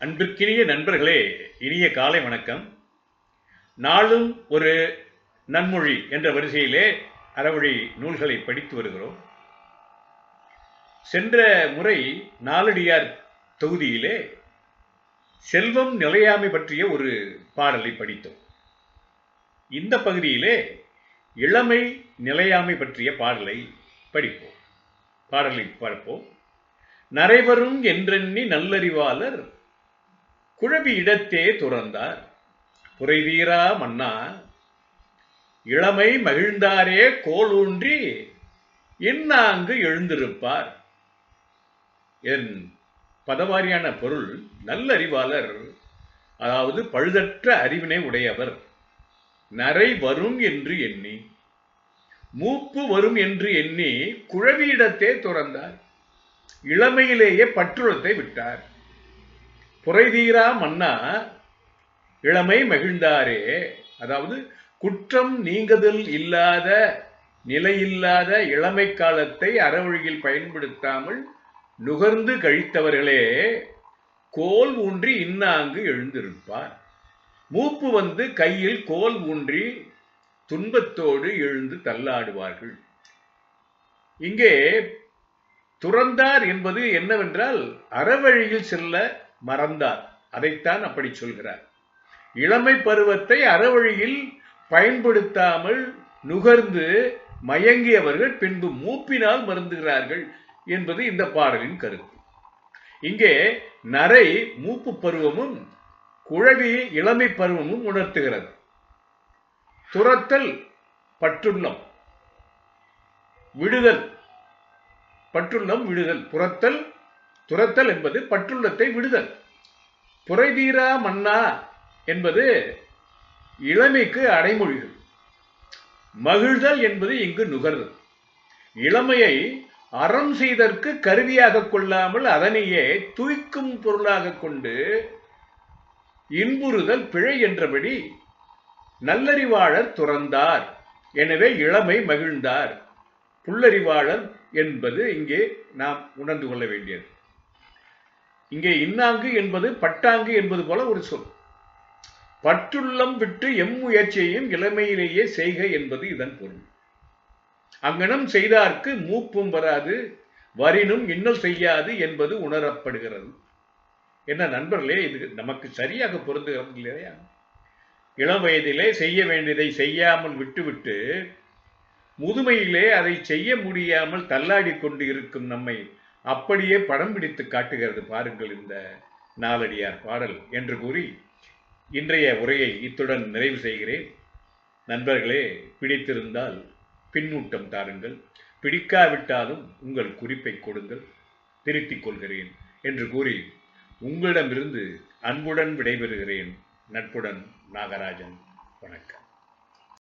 அன்பிற்கினிய நண்பர்களே இனிய காலை வணக்கம். நாளும் ஒரு நன்மொழி என்ற வரிசையிலே அறவழி நூல்களை படித்து வருகிறோம். சென்ற முறை நாலடியார் தொகுதியிலே செல்வம் நிலையாமை பற்றிய ஒரு பாடலை படித்தோம். இந்த பகுதியிலே இளமை நிலையாமை பற்றிய பாடலை படிப்போம். பாடலை பார்ப்போம். நரைவரும் என்றெண்ணி நல்லறிவாளர் குழவி இடத்தே துறந்தார். புரைதீரா மன்னா இளமை மகிழ்ந்தாரே கோல் ஊன்றி இன்னாங்கு எழுந்திருப்பார். என் பதவாரியான பொருள் நல்லறிவாளர் அதாவது பழுதற்ற அறிவினை உடையவர். நரை வரும் என்று எண்ணி மூப்பு வரும் என்று எண்ணி குழவியிடத்தே துறந்தார். இளமையிலேயே பற்றுளத்தை விட்டார். புரைதீரா மன்னா இளமை மகிழ்ந்தாரே. அதாவது குற்றம் நீங்குதல் இல்லாத நிலையில்லாத இளமை காலத்தை அறவழியில் பயன்படுத்தாமல் நுகர்ந்து கழித்தவர்களே கோல் ஊன்றி இன்னாங்கு எழுந்திருப்பார். மூப்பு வந்து கையில் கோல் ஊன்றி துன்பத்தோடு எழுந்து தள்ளாடுவார்கள். இங்கே துறந்தார் என்பது என்னவென்றால் அறவழியில் செல்ல மறந்தார். அதைத்தான் அப்படி சொல்கிறார். இளமை பருவத்தை அறவழியில் பயன்படுத்தாமல் நுகர்ந்து மயங்கியவர்கள் பின்பு மூப்பினால் மருந்துகிறார்கள் என்பது இந்த பாடலின் கருத்து. இங்கே நரை மூப்பு பருவமும் குழவி இளமை பருவமும் உணர்த்துகிறது. துரத்தல் பற்றுள்ளம் விடுதல் பற்றுள்ளம் விடுதல் புறத்தல் துரத்தல் என்பது பற்றுள்ளத்தை விடுதல். புரைதீரா மன்னா என்பது இளமைக்கு அடைமொழிகள். மகிழ்தல் என்பது இங்கு நுகர்தல். இளமையை அறம் செய்தற்கு கருவியாக கொள்ளாமல் அதனையே தூய்க்கும் பொருளாக கொண்டு இன்புறுதல் பிழை என்றபடி நல்லறிவாளர் துறந்தார். எனவே இளமை மகிழ்ந்தார். புல்லறிவாளர் என்பது இங்கே நாம் உணர்ந்து கொள்ள வேண்டியது. இங்கே இன்னாங்கு என்பது பட்டாங்கு என்பது போல ஒரு சொல். பற்றுள்ளம் விட்டு எம்முயற்சியையும் இளமையிலேயே செய்க என்பது இதன் பொருள். அங்கனம் செய்தார்க்கு மூப்பும் வராது வரினும் இன்னல் செய்யாது என்பது உணரப்படுகிறது. என்ன நண்பர்களே இது நமக்கு சரியாக பொருந்துகிறது இல்லையா? இளம் வயதிலே செய்ய வேண்டியதை செய்யாமல் விட்டுவிட்டு முதுமையிலே அதை செய்ய முடியாமல் தள்ளாடி கொண்டு இருக்கும் நம்மை அப்படியே படம் பிடித்து காட்டுகிறது பாருங்கள் இந்த நாலடியார் பாடல் என்று கூறி இன்றைய உரையை இத்துடன் நிறைவு செய்கிறேன். நண்பர்களே பிடித்திருந்தால் பின்னூட்டம் தாருங்கள். பிடிக்காவிட்டாலும் உங்கள் குறிப்பை கொடுங்கள். திருத்திக் கொள்கிறேன் என்று கூறி உங்களிடமிருந்து அன்புடன் விடைபெறுகிறேன். நட்புடன் நாகராஜன். வணக்கம்.